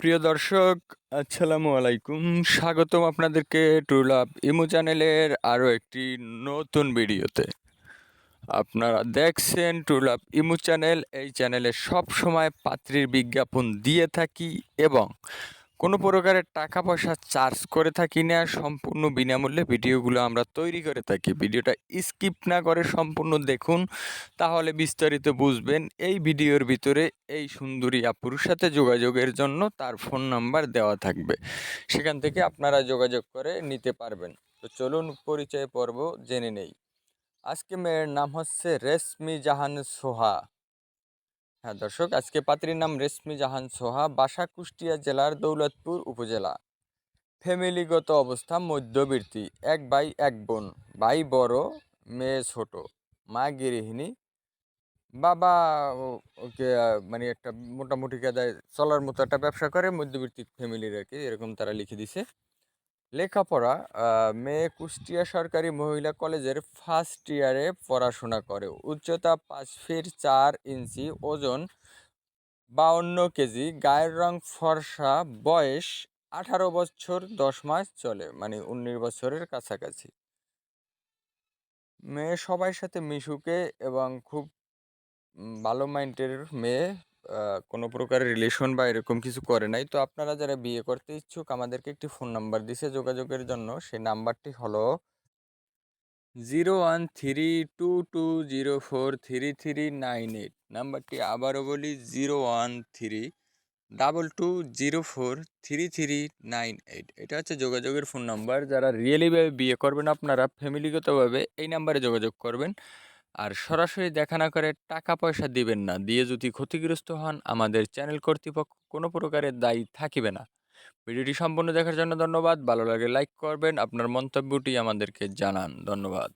প্রিয় দর্শক, আসসালামু আলাইকুম। স্বাগতম আপনাদেরকে টুলাপ ইমো চ্যানেলের আরও একটি নতুন ভিডিওতে। আপনারা দেখছেন টুলাপ ইমো চ্যানেল এই চ্যানেলে সব সময় পাত্রীর বিজ্ঞাপন দিয়ে থাকি এবং কোনো প্রকারের টাকা পয়সা চার্জ করে থাকি না, সম্পূর্ণ বিনামূল্যে ভিডিওগুলো আমরা তৈরি করে থাকি। ভিডিওটা স্কিপ না করে সম্পূর্ণ দেখুন, তাহলে বিস্তারিত বুঝবেন এই ভিডিওর ভিতরে এই সুন্দরী আপুর সাথে যোগাযোগের জন্য তার ফোন নাম্বার দেওয়া থাকবে। সেখান থেকে আপনারা যোগাযোগ করে নিতে পারবেন। তো চলুন পরিচয় পর্ব জেনে নেই। আজকে মেয়ের নাম হচ্ছে রেশমি জাহান সোহা। হ্যাঁ দর্শক, আজকে পাত্রীর নাম রেশমি জাহান সোহা, বাসা কুষ্টিয়া জেলার দৌলতপুর উপজেলা। ফ্যামিলিগত অবস্থা মধ্যবর্তী এক ভাই, এক বোন। ভাই বড়, মেয়ে ছোট। মা গৃহিণী। বাবা ওকে মানে একটা মোটামুটি কাদায় চলার মতো একটা ব্যবসা করে, মধ্যবিত্ত ফ্যামিলির আর কি এরকম তারা লিখে দিছে। লেখাপড়া মেয়ে কুষ্টিয়া সরকারি মহিলা কলেজের ফার্স্ট ইয়ারে পড়াশোনা করে। উচ্চতা পাঁচ ফিট চার ইঞ্চি, ওজন বাউন্ন কেজি, গায়ের রং ফর্সা, বয়স আঠারো বছর, দশ মাস চলে মানে উনিশ বছরের কাছাকাছি। মেয়ে সবার সাথে মিশুকে এবং খুব ভালো মাইন্ডের মেয়ে কোনো প্রকার রিলেশন বা এরকম কিছু করে নাই। তো আপনারা যারা বিয়ে করতে ইচ্ছুক, আমাদেরকে একটি ফোন নাম্বার দিছে যোগাযোগের জন্য। সেই নাম্বারটি হলো zero one three two two zero four three three nine eight নাম্বারটি আবারও বলি zero one three double two zero four three three nine eight এটা হচ্ছে যোগাযোগের ফোন নাম্বার যারা রিয়েলিভাবে বিয়ে করবেন আপনারা ফ্যামিলিগতভাবে এই নাম্বারে যোগাযোগ করবেন। আর সরাসরি দেখা না করে টাকা পয়সা দিবেন না। দিয়ে যদি ক্ষতিগ্রস্ত হন, আমাদের চ্যানেল কর্তৃপক্ষ কোনো প্রকারের দায়ী থাকিবে না। ভিডিওটি সম্পূর্ণ দেখার জন্য ধন্যবাদ। ভালো লাগে লাইক করবেন। আপনার মন্তব্যটি আমাদেরকে জানান। ধন্যবাদ।